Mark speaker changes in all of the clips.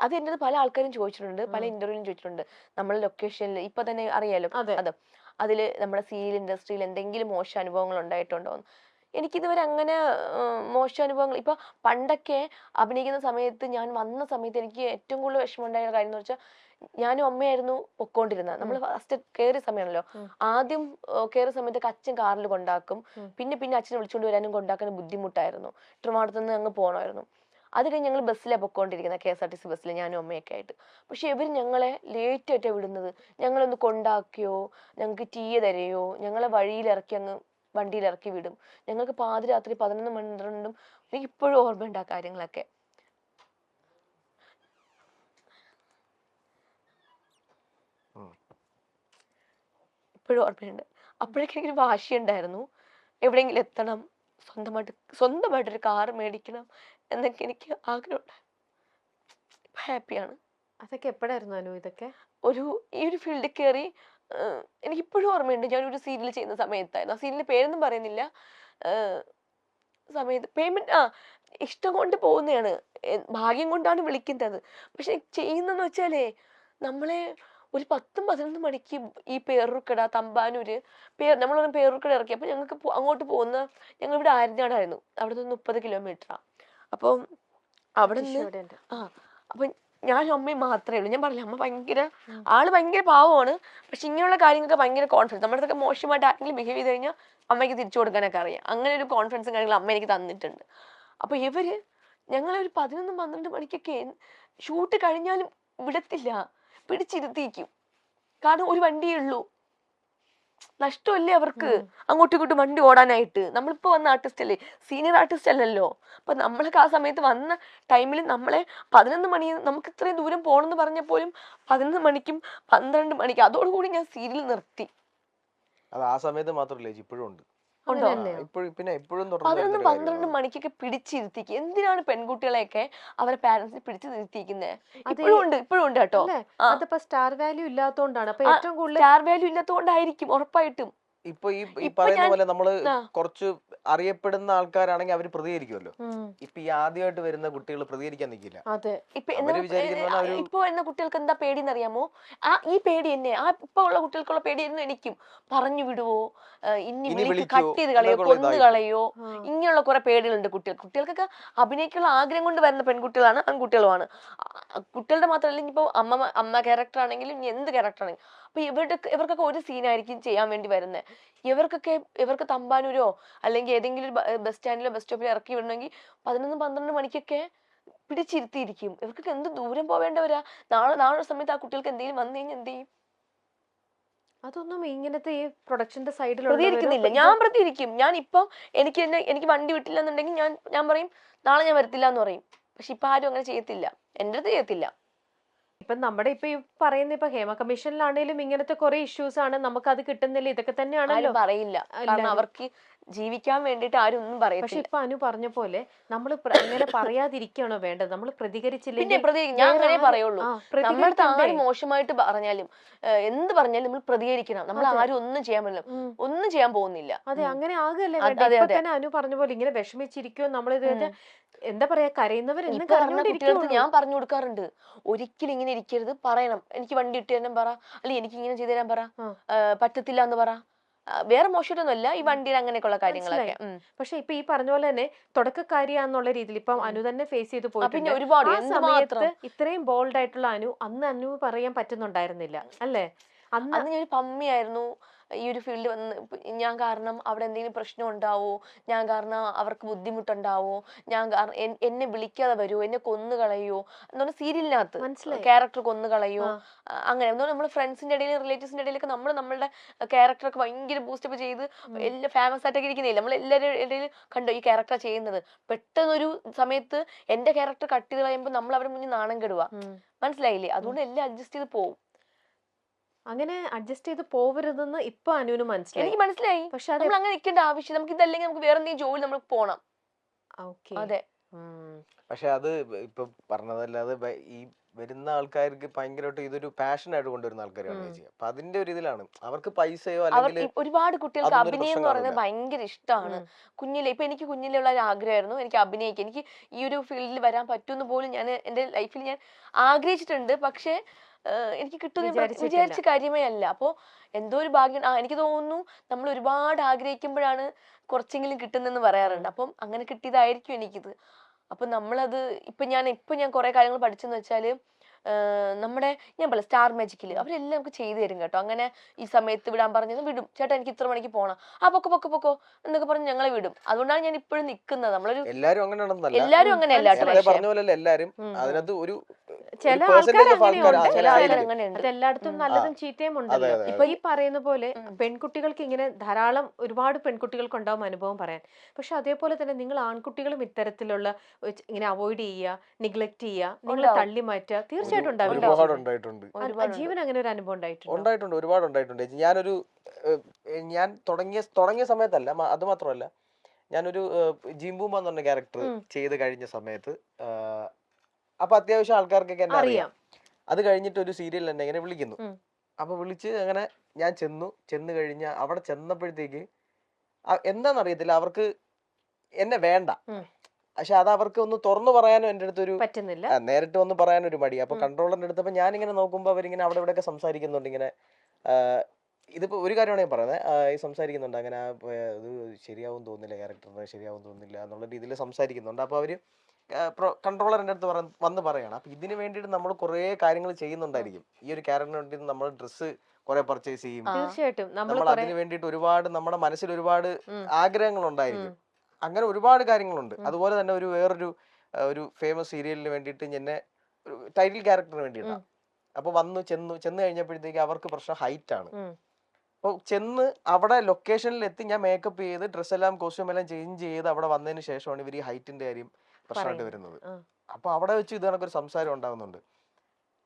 Speaker 1: അത് എന്റെ പല ആൾക്കാരും ചോദിച്ചിട്ടുണ്ട് പല ഇന്റർവ്യൂവിലും ചോദിച്ചിട്ടുണ്ട്. നമ്മളെ ലൊക്കേഷനിൽ ഇപ്പൊ തന്നെ അറിയാലോ
Speaker 2: അതെ.
Speaker 1: അത്. അതിൽ നമ്മുടെ സീരിയൽ ഇൻഡസ്ട്രിയിൽ എന്തെങ്കിലും മോശം അനുഭവങ്ങൾ ഉണ്ടായിട്ടുണ്ടോ എന്ന് എനിക്കിതുവരെ അങ്ങനെ മോശം അനുഭവങ്ങൾ ഇപ്പൊ പണ്ടൊക്കെ അഭിനയിക്കുന്ന സമയത്ത് ഞാൻ വന്ന സമയത്ത് എനിക്ക് ഏറ്റവും കൂടുതൽ വിഷമം ഉണ്ടായ കാര്യം എന്ന് വെച്ചാൽ ഞാനും അമ്മയായിരുന്നു പൊക്കോണ്ടിരുന്നത്. നമ്മൾ ഫസ്റ്റ് കയറിയ സമയമാണല്ലോ. ആദ്യം കയറിയ സമയത്തൊക്കെ അച്ഛൻ കാറിൽ കൊണ്ടാക്കും. പിന്നെ പിന്നെ അച്ഛനെ വിളിച്ചുകൊണ്ട് വരാനും കൊണ്ടാക്കാനും ബുദ്ധിമുട്ടായിരുന്നു. ട്രിവാണ്ടത്ത് നിന്ന് അങ്ങ് പോകണമായിരുന്നു അത് കഴിഞ്ഞ് ഞങ്ങൾ ബസ്സിലാണ് പൊക്കോണ്ടിരിക്കുന്നത് K S R T C ബസ്സിൽ ഞാനും അമ്മയൊക്കെ ആയിട്ട്. പക്ഷെ ഇവർ ഞങ്ങളെ ലേറ്റ് ആയിട്ടാണ് വിടുന്നത്. ഞങ്ങളൊന്ന് കൊണ്ടാക്കിയോ ഞങ്ങൾക്ക് ടീ തരയോ ഞങ്ങളെ വഴിയിൽ ഇറക്കി അങ്ങ് വണ്ടിയിൽ ഇറക്കി വിടും. ഞങ്ങൾക്ക് പാതിരാത്രി പതിനൊന്ന് പന്ത്രണ്ടും എനിക്ക് ഇപ്പോഴും ഓർമ്മയുണ്ട് ആ കാര്യങ്ങളൊക്കെ. ഇപ്പോഴും ഓർമ്മയുണ്ട്. അപ്പോഴൊക്കെ എനിക്കൊരു വാശിയുണ്ടായിരുന്നു. എവിടെയെങ്കിലും എത്തണം. സ്വന്തമായിട്ട് സ്വന്തമായിട്ടൊരു കാർ മേടിക്കണം എന്നൊക്കെ എനിക്ക് ആഗ്രഹമുണ്ട്. ഹാപ്പിയാണ്.
Speaker 2: അതൊക്കെ എപ്പോഴായിരുന്നു അനു ഇതൊക്കെ?
Speaker 1: ഒരു ഈ ഒരു ഫീൽഡിൽ കയറി എനിക്കിപ്പോഴും ഓർമ്മയുണ്ട്. ഞാൻ ഒരു സീരിയൽ ചെയ്യുന്ന സമയത്തായിരുന്നു. ആ സീരിയലിന്റെ പേരൊന്നും പറയുന്നില്ല. സമയത്ത് പേയ്മെന്റ് ആ ഇഷ്ടം കൊണ്ട് പോകുന്നതാണ്. ഭാഗ്യം കൊണ്ടാണ് വിളിക്കുന്നത്. പക്ഷെ ചെയ്യുന്നതെന്ന് വെച്ചാലേ നമ്മളെ ഒരു പത്തും പതിനൊന്ന് മണിക്ക് ഈ പേരൂർക്കട തമ്പാനൂര് പേ നമ്മൾ പേരൂർക്കട ഇറക്കി. അപ്പൊ ഞങ്ങൾക്ക് അങ്ങോട്ട് പോകുന്ന ഞങ്ങൾ ഇവിടെ ആര്യനാടായിരുന്നു. അവിടെ നിന്ന് മുപ്പത് കിലോമീറ്ററാണ് അപ്പം അവിടെ നിന്ന്. ആ അപ്പൊ ഞാൻ അമ്മയും മാത്രമേ ഉള്ളൂ. ഞാൻ പറഞ്ഞില്ല അമ്മ ഭയങ്കര ആൾ ഭയങ്കര പാവമാണ്. പക്ഷെ ഇങ്ങനെയുള്ള കാര്യങ്ങൾക്ക് ഭയങ്കര കോൺഫിഡൻസ് നമ്മുടെ അടുത്തൊക്കെ മോശമായിട്ട് ആരെങ്കിലും ബിഹേവ് ചെയ്ത് കഴിഞ്ഞാൽ അമ്മയ്ക്ക് തിരിച്ചു കൊടുക്കാനൊക്കെ അറിയാം. അങ്ങനെ ഒരു കോൺഫിഡൻസും കാര്യങ്ങളും അമ്മ എനിക്ക് തന്നിട്ടുണ്ട്. അപ്പൊ ഇവർ ഞങ്ങളെ ഒരു പതിനൊന്ന് പന്ത്രണ്ട് മണിക്കൊക്കെ ഷൂട്ട് കഴിഞ്ഞാലും വിടത്തില്ല. പിടിച്ചിരുത്തിക്കും കാരണം ഒരു വണ്ടിയേ ഉള്ളൂ. നഷ്ടമല്ലേ അവർക്ക്. അങ്ങോട്ടും ഇങ്ങോട്ടും വണ്ടി ഓടാനായിട്ട്. നമ്മളിപ്പോ വന്ന ആർട്ടിസ്റ്റ് അല്ലേ സീനിയർ ആർട്ടിസ്റ്റ് അല്ലല്ലോ. അപ്പൊ നമ്മളൊക്കെ ആ സമയത്ത് വന്ന ടൈമിൽ നമ്മളെ പതിനൊന്ന് മണി നമുക്ക് ഇത്രയും ദൂരം പോകണമെന്ന് പറഞ്ഞപ്പോലും പതിനൊന്ന് മണിക്കും പന്ത്രണ്ട് മണിക്കും അതോടുകൂടി ഞാൻ സീരിയൽ നിർത്തി.
Speaker 3: അത് ആ സമയത്ത് മാത്രമല്ല ഇപ്പോഴും ഉണ്ട്.
Speaker 1: ഉണ്ടോ?
Speaker 3: പിന്നെ
Speaker 1: പതിനൊന്ന് പന്ത്രണ്ട് മണിക്കൊക്കെ പിടിച്ചിരുത്തിക്ക്. എന്തിനാണ് പെൺകുട്ടികളെയൊക്കെ അവരെ പാരന്റ്സിനെ പിടിച്ചു
Speaker 2: നിർത്തിയിരിക്കുന്നത്
Speaker 1: ഇപ്പോഴും ഉണ്ട് ഇപ്പോഴും ഉണ്ട് കേട്ടോ.
Speaker 2: അതിപ്പോ സ്റ്റാർ വാല്യൂ ഇല്ലാത്തോണ്ടാണ്. അപ്പൊ ഏറ്റവും കൂടുതൽ
Speaker 1: സ്റ്റാർ വാല്യൂ ഇല്ലാത്തോണ്ടായിരിക്കും ഉറപ്പായിട്ടും.
Speaker 3: ഇപ്പൊ ഈ ഈ പറയുന്ന പോലെ
Speaker 1: നമ്മൾ
Speaker 3: കുറച്ച് അറിയപ്പെടുന്ന ആൾക്കാരാണെങ്കിൽ അവർ പ്രതികരിക്കുമല്ലോ ഇപ്പൊ ഈ ആദ്യമായിട്ട് വരുന്ന കുട്ടികൾ പ്രതികരിക്കാൻ നിൽക്കില്ല
Speaker 2: അതെ.
Speaker 1: ഇപ്പൊ എന്നാ- വരുന്ന കുട്ടികൾക്ക് എന്താ പേടിന്ന് അറിയാമോ ആ ഈ പേടി തന്നെ ആ ഇപ്പൊ ഉള്ള കുട്ടികൾക്കുള്ള പേടി പേടിയായിരുന്നു എനിക്കും. പറഞ്ഞു വിടുവോ? ഇനി കട്ട് ചെയ്ത് കളയോ കൊന്നു. കളയോ. ഇങ്ങനെയുള്ള കുറെ പേടികളുണ്ട് കുട്ടികൾ കുട്ടികൾക്കൊക്കെ അഭിനയിക്കുള്ള ആഗ്രഹം കൊണ്ട് വരുന്ന പെൺകുട്ടികളാണ് ആൺകുട്ടികളുമാണ്. കുട്ടികളുടെ മാത്രമല്ല ഇനിയിപ്പോ അമ്മ അമ്മ ക്യാരക്ടർ ആണെങ്കിലും ഇനി എന്ത് ക്യാരക്ടർ ആണെങ്കിലും അപ്പൊ ഇവരുടെ ഇവർക്കൊക്കെ ഒരു സീനായിരിക്കും ചെയ്യാൻ വേണ്ടി വരുന്നത് ഇവർക്കൊക്കെ ഇവർക്ക് തമ്പാനൂരോ അല്ലെങ്കിൽ ഏതെങ്കിലും ഒരു ബസ് സ്റ്റാൻഡിലോ ബസ് സ്റ്റോപ്പിലോ ഇറക്കി വിടണമെങ്കിൽ പതിനൊന്ന് പന്ത്രണ്ട് മണിക്കൊക്കെ പിടിച്ചിരുത്തിയിരിക്കും. ഇവർക്കൊക്കെ എന്ത് ദൂരം പോവേണ്ടവരാ? നാളെ നാളെ സമയത്ത് ആ കുട്ടികൾക്ക് എന്തെങ്കിലും വന്നു കഴിഞ്ഞാൽ എന്ത് ചെയ്യും?
Speaker 2: അതൊന്നും ഇങ്ങനത്തെ ഈ പ്രൊഡക്ഷന്റെ സൈഡിൽ
Speaker 1: പ്രതികരിക്കുന്നില്ല. ഞാൻ പ്രതികരിക്കും. ഞാൻ ഇപ്പം എനിക്ക് എന്നെ എനിക്ക് വണ്ടി വിട്ടില്ല എന്നുണ്ടെങ്കിൽ ഞാൻ ഞാൻ പറയും നാളെ ഞാൻ വരത്തില്ല എന്ന് പറയും. പക്ഷെ ഇപ്പൊ ആരും അങ്ങനെ ചെയ്യത്തില്ല. എന്റെ അടുത്ത് ചെയ്യത്തില്ല.
Speaker 2: ഇപ്പൊ നമ്മുടെ ഇപ്പൊ ഈ പറയുന്ന ഇപ്പൊ ഹേമ കമ്മീഷനിലാണേലും ഇങ്ങനത്തെ കുറെ ഇഷ്യൂസ് ആണ് നമുക്ക് അത് കിട്ടുന്നില്ല. ഇതൊക്കെ തന്നെയാണല്ലോ.
Speaker 1: പറയില്ല. കാരണം അവർക്ക് ജീവിക്കാൻ വേണ്ടിയിട്ട് ആരും ഒന്നും
Speaker 2: പക്ഷെ
Speaker 1: പറയത്തില്ല.
Speaker 2: ഇപ്പൊ അനു പറഞ്ഞ പോലെ നമ്മൾ അങ്ങനെ പറയാതിരിക്കണോ വേണ്ടത്? നമ്മൾ പ്രതികരിച്ചില്ലെങ്കിൽ
Speaker 1: ഞാൻ അങ്ങനെ പറയുള്ളൂ.
Speaker 2: നമ്മൾ
Speaker 1: നമ്മുടെ അടുത്ത് ആര് മോശമായിട്ട് പറഞ്ഞാലും എന്ത് പറഞ്ഞാലും നമ്മൾ പ്രതികരിക്കണം. നമ്മൾ ആരും ഒന്നും ചെയ്യാൻ പറ്റില്ല. ഒന്നും ചെയ്യാൻ പോകുന്നില്ല.
Speaker 2: അതെ അങ്ങനെ ആകല്ലേ തന്നെ അനു പറഞ്ഞ പോലെ ഇങ്ങനെ വിഷമിച്ചിരിക്കോ നമ്മൾ ഇത് എന്താ പറയാ കരയുന്നവർ
Speaker 1: കുട്ടികൾക്ക് ഞാൻ പറഞ്ഞു കൊടുക്കാറുണ്ട്. ഒരിക്കലും ഇങ്ങനെ ഇരിക്കരുത്. പറയണം. എനിക്ക് വണ്ടി ഇട്ട് തരാൻ പറ. അല്ലെങ്കിൽ എനിക്ക് ഇങ്ങനെ ചെയ്തു തരാൻ പറ. പറ്റത്തില്ല എന്ന് പറ. വേറെ മോശമായിട്ടൊന്നുമല്ല. ഈ വണ്ടിയുടെ അങ്ങനെയൊക്കെയുള്ള കാര്യങ്ങളൊക്കെ.
Speaker 2: പക്ഷെ ഇപ്പൊ ഈ പറഞ്ഞ പോലെ തന്നെ തുടക്കക്കാരിയാന്നുള്ള രീതിയിൽ ഇപ്പം അനു തന്നെ ഫേസ് ചെയ്ത്
Speaker 1: പോയി പിന്നെ ഒരുപാട്.
Speaker 2: സമയത്ത് ഇത്രയും ബോൾഡ് ആയിട്ടുള്ള അനു അന്ന് അനു പറയാൻ പറ്റുന്നുണ്ടായിരുന്നില്ല. അല്ലേ? അന്ന്
Speaker 1: അന്ന് ഞാൻ പമ്മിയായിരുന്നു. ഈ ഒരു ഫീൽഡിൽ വന്ന് ഞാൻ കാരണം അവിടെ എന്തെങ്കിലും പ്രശ്നം ഉണ്ടാവോ? ഞാൻ കാരണം അവർക്ക് ബുദ്ധിമുട്ടുണ്ടാവോ? ഞാൻ കാരണം എന്നെ വിളിക്കാതെ വരുമോ എന്നെ കൊന്നു കളയോ എന്ന് പറഞ്ഞാൽ സീരിയലിനകത്ത് ക്യാരക്ടർ കൊന്നു കളയോ അങ്ങനെ. എന്ന് നമ്മൾ ഫ്രണ്ട്സിന്റെ ഇടയിൽ റിലേറ്റീവ്സിന്റെ ഇടയിലൊക്കെ നമ്മൾ നമ്മളുടെ ക്യാരക്ടറൊക്കെ ഭയങ്കര ബൂസ്റ്റപ്പ് ചെയ്ത് എല്ലാ ഫേമസ് ആയിട്ടൊക്കെ ഇരിക്കുന്നില്ല? നമ്മൾ എല്ലാവരുടെ ഇടയിൽ കണ്ടോ ഈ ക്യാരക്ടർ ചെയ്യുന്നത്? പെട്ടെന്നൊരു സമയത്ത് എന്റെ ക്യാരക്ടർ കട്ട് ചെയ്ത് കളയുമ്പോൾ നമ്മൾ അവരുടെ മുന്നിൽ നാണം കെടുക മനസ്സിലായില്ലേ? അതുകൊണ്ട് എല്ലാം അഡ്ജസ്റ്റ് ചെയ്ത് പോകും
Speaker 2: അങ്ങനെ അഡ്ജസ്റ്റ് ചെയ്ത് പോവരുതെന്ന് ഇപ്പൊ അനുവിന് മനസ്സിലായി.
Speaker 1: എനിക്ക് മനസ്സിലായി.
Speaker 2: പക്ഷെ അത്
Speaker 1: നമ്മൾ അങ്ങനെ നിൽക്കേണ്ട ആവശ്യം നമുക്ക് ഇതല്ലെങ്കിൽ നമുക്ക് വേറെ എന്തെങ്കിലും ജോലി നമ്മൾ പോണം.
Speaker 2: ഓക്കെ.
Speaker 1: അതെ.
Speaker 3: പക്ഷെ അത് ഇപ്പൊ പറഞ്ഞതല്ലാതെ ഈ വരുന്ന ആൾക്കാർക്ക് ഭയങ്കരമായിട്ട് ഇതൊരു പാഷനായിട്ട് കൊണ്ടുവരുന്ന ആൾക്കാരാണ്. ചേച്ചി. അപ്പൊ അതിന്റെ ഒരു ഇതിലാണ്. അവർക്ക് പൈസയോ അല്ലെങ്കിൽ
Speaker 1: ഒരുപാട് കുട്ടികൾക്ക് അഭിനയം എന്ന് പറയുന്നത് ഭയങ്കര ഇഷ്ടമാണ്. കുഞ്ഞിലെ ഇപ്പൊ എനിക്ക് കുഞ്ഞിലെ ഉള്ള ഒരു ആഗ്രഹമായിരുന്നു. എനിക്ക് അഭിനയിക്കാൻ എനിക്ക് ഈ ഒരു ഫീൽഡിൽ വരാൻ പറ്റുമെന്ന് പോലും ഞാൻ എന്റെ ലൈഫിൽ ഞാൻ ആഗ്രഹിച്ചിട്ടുണ്ട്. പക്ഷേ എനിക്ക് കിട്ടുന്ന. വിചാരിച്ച കാര്യമേ അല്ല. അപ്പോൾ എന്തോ ഒരു ഭാഗ്യം ആ എനിക്ക് തോന്നുന്നു നമ്മൾ ഒരുപാട് ആഗ്രഹിക്കുമ്പോഴാണ് കുറച്ചെങ്കിലും കിട്ടുന്നെന്ന് പറയാറുണ്ട്. അപ്പം അങ്ങനെ കിട്ടിയതായിരിക്കും എനിക്കിത്. അപ്പം നമ്മളത് ഇപ്പം ഞാൻ ഇപ്പം ഞാൻ കുറേ കാര്യങ്ങൾ പഠിച്ചെന്ന് വെച്ചാൽ നമ്മുടെ ഞാൻ പറയാം സ്റ്റാർ മാജിക്കിൽ അവരെല്ലാം നമുക്ക് ചെയ്തു തരും കേട്ടോ. അങ്ങനെ ഈ സമയത്ത് വിടാൻ പറഞ്ഞത് വിടും. ചേട്ടാ എനിക്ക് ഇത്ര മണിക്ക് പോണം. ആ പൊക്കോ പൊക്കോ പൊക്കോ എന്നൊക്കെ പറഞ്ഞ് ഞങ്ങളെ വിടും. അതുകൊണ്ടാണ് ഞാൻ ഇപ്പോഴും നിൽക്കുന്നത് നമ്മളൊരു
Speaker 3: എല്ലാരും അങ്ങനെയാണെന്നല്ല
Speaker 1: എല്ലാരും അങ്ങനെയല്ല
Speaker 3: പറഞ്ഞ പോലെ എല്ലാരും. അതിനകത്ത് ഒരു
Speaker 2: ചില ആൾക്കാർ അങ്ങനെയുണ്ട്. നല്ലതും ചീത്തയും
Speaker 3: ഉണ്ട്
Speaker 2: ഉണ്ടല്ലോ ഇപ്പൊ ഈ പറയുന്ന പോലെ പെൺകുട്ടികൾക്ക് ഇങ്ങനെ ധാരാളം ഒരുപാട് പെൺകുട്ടികൾക്ക് ഉണ്ടാവും അനുഭവം പറയാൻ. പക്ഷെ അതേപോലെ തന്നെ നിങ്ങൾ ആൺകുട്ടികളും ഇത്തരത്തിലുള്ള ഇങ്ങനെ അവോയ്ഡ് ചെയ്യുക നിഗ്ലക്ട് ചെയ്യുക നിങ്ങൾ തള്ളി മാറ്റുക
Speaker 3: ഒരുപാട് ഉണ്ടായിട്ടുണ്ട്.
Speaker 2: ജീവൻ അങ്ങനെ ഒരു അനുഭവം ഉണ്ടായിട്ടുണ്ട്?
Speaker 3: ഉണ്ടായിട്ടുണ്ട് ഒരുപാട് ഉണ്ടായിട്ടുണ്ട്. ഞാനൊരു ഞാൻ തുടങ്ങിയ തുടങ്ങിയ സമയത്തല്ല അത് മാത്രമല്ല ഞാനൊരു ജീംബൂമ എന്ന് പറഞ്ഞ ക്യാരക്ടർ. ചെയ്ത് കഴിഞ്ഞ സമയത്ത് അപ്പൊ അത്യാവശ്യം ആൾക്കാർക്കൊക്കെ എന്നെ അറിയാം. അത് കഴിഞ്ഞിട്ട് ഒരു സീരിയൽ എന്നെ ഇങ്ങനെ വിളിക്കുന്നു. അപ്പൊ വിളിച്ച് അങ്ങനെ ഞാൻ ചെന്നു ചെന്ന് കഴിഞ്ഞ അവിടെ ചെന്നപ്പോഴത്തേക്ക് എന്താണെന്നറിയത്തില്ല അവർക്ക് എന്നെ വേണ്ട. പക്ഷെ അത് അവർക്ക് ഒന്ന് തുറന്നു പറയാനും എന്റെ അടുത്തൊരു
Speaker 2: പറ്റുന്നില്ല.
Speaker 3: നേരിട്ട് വന്ന് ഒരു മടി. അപ്പൊ. കൺട്രോളറിന്റെ അടുത്തപ്പോ ഞാനിങ്ങനെ നോക്കുമ്പോ അവരിങ്ങനെ അവിടെ ഇവിടെ ഒക്കെ സംസാരിക്കുന്നുണ്ട് ഇങ്ങനെ. ഇതിപ്പോ ഒരു കാര്യമാണ് ഞാൻ പറയുന്നത് ഈ സംസാരിക്കുന്നുണ്ട്. അങ്ങനെ ഇത് ശരിയാവും തോന്നുന്നില്ല ക്യാരക്ടറിന് ശരിയാവും തോന്നുന്നില്ല എന്നുള്ള രീതിയിൽ സംസാരിക്കുന്നുണ്ട്. അപ്പൊ അവർ കൺട്രോളറിന്റെ അടുത്ത് പറ- വന്ന് പറയണം. അപ്പൊ ഇതിന് വേണ്ടിയിട്ട് നമ്മൾ കുറേ കാര്യങ്ങൾ ചെയ്യുന്നുണ്ടായിരിക്കും. ഈ ഒരു ക്യാരക്ടറിന് വേണ്ടി നമ്മൾ ഡ്രസ്സ് കുറെ പർച്ചേസ് ചെയ്യും.
Speaker 2: തീർച്ചയായിട്ടും. നമ്മൾ
Speaker 3: അതിന് വേണ്ടിയിട്ട് ഒരുപാട് നമ്മുടെ മനസ്സിൽ ഒരുപാട് ആഗ്രഹങ്ങൾ ഉണ്ടായിരിക്കും. അങ്ങനെ ഒരുപാട് കാര്യങ്ങളുണ്ട്. അതുപോലെ തന്നെ ഒരു വേറൊരു ഒരു ഫേമസ് സീരിയലിന് വേണ്ടിയിട്ട് എന്നെ ടൈറ്റിൽ ക്യാരക്ടറിന് വേണ്ടിയിട്ടാണ്. അപ്പൊ വന്നു ചെന്നു ചെന്ന് കഴിഞ്ഞപ്പോഴത്തേക്ക് അവർക്ക് പ്രശ്നം ഹൈറ്റ് ആണ്.
Speaker 2: അപ്പൊ
Speaker 3: അപ്പോൾ ചെന്ന് അവിടെ ലൊക്കേഷനിൽ എത്തി ഞാൻ മേക്കപ്പ് ചെയ്ത് ഡ്രസ് എല്ലാം കോസ്റ്റ്യൂം എല്ലാം ചേഞ്ച് ചെയ്ത് അവിടെ വന്നതിന് ശേഷമാണ് ഇവർ ഈ ഹൈറ്റിന്റെ കാര്യം പ്രശ്നമായിട്ട് വരുന്നത്. അപ്പൊ അവിടെ വെച്ച് ഇത് കണക്കൊരു സംസാരം ഉണ്ടാകുന്നുണ്ട്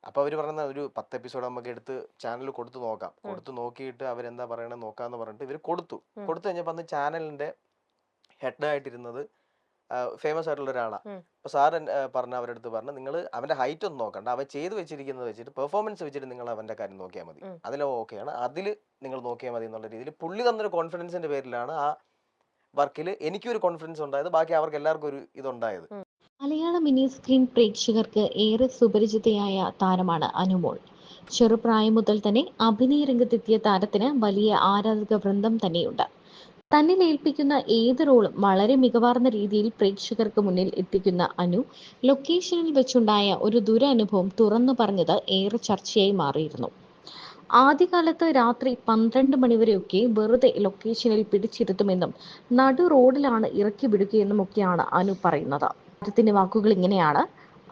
Speaker 3: അപ്പൊ അവർ പറയുന്ന ഒരു പത്ത് എപ്പിസോഡ് നമുക്ക് എടുത്ത് ചാനൽ കൊടുത്തു നോക്കാം. കൊടുത്തു നോക്കിയിട്ട് അവരെന്താ പറയണേ നോക്കാന്ന് പറഞ്ഞിട്ട് ഇവർ കൊടുത്തു. കൊടുത്തു കഴിഞ്ഞപ്പോ അന്ന് ചാനലിന്റെ ഹെഡ് ആയിട്ടിരുന്നത് ഫേമസ് ആയിട്ടുള്ള ഒരാളാണ്. അപ്പൊ സാർ പറഞ്ഞ അവരുടെ അടുത്ത് പറഞ്ഞു നിങ്ങൾ അവന്റെ ഹൈറ്റ് ഒന്നും നോക്കണ്ട. അവൻ ചെയ്ത് വെച്ചിരിക്കുന്നത് വെച്ചിട്ട് പെർഫോമൻസ് വെച്ചിട്ട് നിങ്ങൾ അവന്റെ കാര്യം നോക്കിയാൽ മതി. അതിൽ ഓക്കെയാണ് അതിൽ നിങ്ങൾ നോക്കിയാൽ മതി എന്നുള്ള രീതിയിൽ പുള്ളി തന്നൊരു കോൺഫിഡൻസിന്റെ പേരിലാണ് ആ വർക്കിൽ എനിക്കൊരു കോൺഫിഡൻസ് ഉണ്ടായത്. ബാക്കി അവർക്ക് എല്ലാവർക്കും ഒരു ഇതുണ്ടായത്.
Speaker 4: മലയാള മിനി സ്ക്രീൻ പ്രേക്ഷകർക്ക് ഏറെ സുപരിചിതയായ താരമാണ് അനുമോൾ. ചെറുപ്രായം മുതൽ തന്നെ അഭിനയ രംഗത്തെത്തിയ താരത്തിന് വലിയ ആരാധക വൃന്ദം തന്നെയുണ്ട്. തന്നിൽ ഏൽപ്പിക്കുന്ന ഏത് റോളും വളരെ മികവാർന്ന രീതിയിൽ പ്രേക്ഷകർക്ക് മുന്നിൽ എത്തിക്കുന്ന അനു ലൊക്കേഷനിൽ വെച്ചുണ്ടായ ഒരു ദുരനുഭവം തുറന്നു പറഞ്ഞത് ഏറെ ചർച്ചയായി മാറിയിരുന്നു. ആദ്യകാലത്ത് രാത്രി പന്ത്രണ്ട് മണിവരെയൊക്കെ വെറുതെ ലൊക്കേഷനിൽ പിടിച്ചിരുത്തുമെന്നും നടു റോഡിലാണ് ഇറക്കി വിടുകയെന്നുമൊക്കെയാണ് അനു പറയുന്നത്. താരത്തിന്റെ വാക്കുകൾ ഇങ്ങനെയാണ്.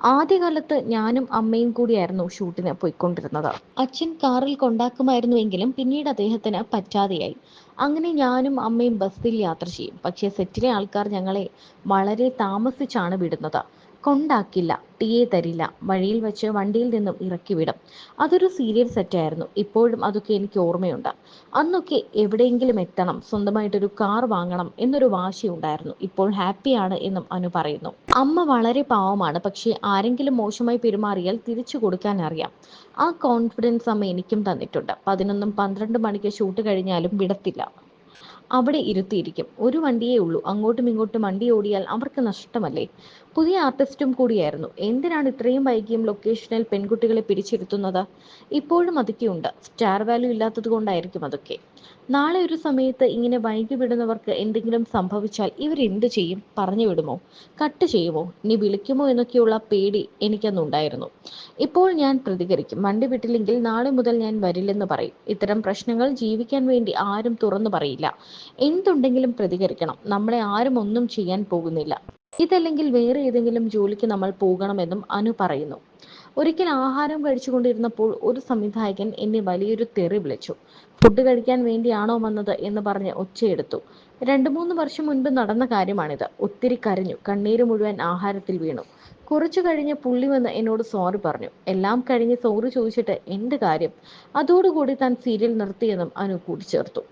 Speaker 4: ആദ്യകാലത്ത് ഞാനും അമ്മയും കൂടിയായിരുന്നു ഷൂട്ടിന് പോയിക്കൊണ്ടിരുന്നത്. അച്ഛൻ കാറിൽ കൊണ്ടാക്കുമായിരുന്നുവെങ്കിലും പിന്നീട് അദ്ദേഹത്തിന് പറ്റാതെയായി. അങ്ങനെ ഞാനും അമ്മയും ബസ്സിൽ യാത്ര ചെയ്യും. പക്ഷേ സെറ്റിലെ ആൾക്കാർ ഞങ്ങളെ വളരെ താമസിച്ചാണ് വിടുന്നത്. കൊണ്ടാക്കില്ല ടീയെ തരില്ല വഴിയിൽ വെച്ച് വണ്ടിയിൽ നിന്നും ഇറക്കി വിടും അതൊരു സീരിയൽ സെറ്റായിരുന്നു ഇപ്പോഴും അതൊക്കെ എനിക്ക് ഓർമ്മയുണ്ട്. അന്നൊക്കെ എവിടെയെങ്കിലും എത്തണം സ്വന്തമായിട്ടൊരു കാർ വാങ്ങണം എന്നൊരു വാശി ഉണ്ടായിരുന്നു. ഇപ്പോൾ ഹാപ്പിയാണ് എന്നും അനു പറയുന്നു. അമ്മ വളരെ പാവമാണ്. പക്ഷേ ആരെങ്കിലും മോശമായി പെരുമാറിയാൽ തിരിച്ചു കൊടുക്കാൻ അറിയാം. ആ കോൺഫിഡൻസ് അമ്മ എനിക്കും തന്നിട്ടുണ്ട്. പതിനൊന്നും പന്ത്രണ്ട് മണിക്ക് ഷൂട്ട് കഴിഞ്ഞാലും വിടത്തില്ല. അവിടെ ഇരുത്തിയിരിക്കും. ഒരു വണ്ടിയേ ഉള്ളൂ. അങ്ങോട്ടും ഇങ്ങോട്ടും വണ്ടി ഓടിയാൽ അവർക്ക് നഷ്ടമല്ലേ? പുതിയ ആർട്ടിസ്റ്റും കൂടിയായിരുന്നു. എന്തിനാണ് ഇത്രയും വൈകിയും ലൊക്കേഷനിൽ പെൺകുട്ടികളെ പിടിച്ചിരുത്തുന്നത്? ഇപ്പോഴും അതൊക്കെയുണ്ട്. സ്റ്റാർ വാല്യൂ ഇല്ലാത്തത് കൊണ്ടായിരിക്കും അതൊക്കെ. നാളെ ഒരു സമയത്ത് ഇങ്ങനെ വൈകി വിടുന്നവർക്ക് എന്തെങ്കിലും സംഭവിച്ചാൽ ഇവർ എന്ത് ചെയ്യും? പറഞ്ഞു വിടുമോ? കട്ട് ചെയ്യുമോ? ഇനി വിളിക്കുമോ എന്നൊക്കെയുള്ള പേടി എനിക്കന്നുണ്ടായിരുന്നു ഇപ്പോൾ ഞാൻ പ്രതികരിക്കും. വണ്ടി വിട്ടില്ലെങ്കിൽ നാളെ മുതൽ ഞാൻ വരില്ലെന്ന് പറയും. ഇത്തരം പ്രശ്നങ്ങൾ ജീവിക്കാൻ വേണ്ടി ആരും തുറന്നു പറയില്ല. എന്തുണ്ടെങ്കിലും പ്രതികരിക്കണം. നമ്മളെ ആരും ഒന്നും ചെയ്യാൻ പോകുന്നില്ല. ഇതല്ലെങ്കിൽ വേറെ ഏതെങ്കിലും ജോലിക്ക് നമ്മൾ പോകണമെന്നും അനു പറയുന്നു. ഒരിക്കൽ ആഹാരം കഴിച്ചുകൊണ്ടിരുന്നപ്പോൾ ഒരു സംവിധായകൻ എന്നെ വലിയൊരു തെറി വിളിച്ചു. ഫുഡ് കഴിക്കാൻ വേണ്ടിയാണോ വന്നത് എന്ന് പറഞ്ഞ് ഒച്ചയെടുത്തു. രണ്ടു മൂന്ന് വർഷം മുൻപ് നടന്ന കാര്യമാണിത്. ഒത്തിരി കരഞ്ഞു. കണ്ണീര് മുഴുവൻ ആഹാരത്തിൽ വീണു. കുറച്ചു കഴിഞ്ഞ് പുള്ളി വന്ന് എന്നോട് സോറി പറഞ്ഞു. എല്ലാം കഴിഞ്ഞ് സോറി ചോദിച്ചിട്ട് എന്ത് കാര്യം? അതോടുകൂടി താൻ സീരിയൽ നിർത്തിയെന്നും അനു കൂട്ടിച്ചേർത്തു.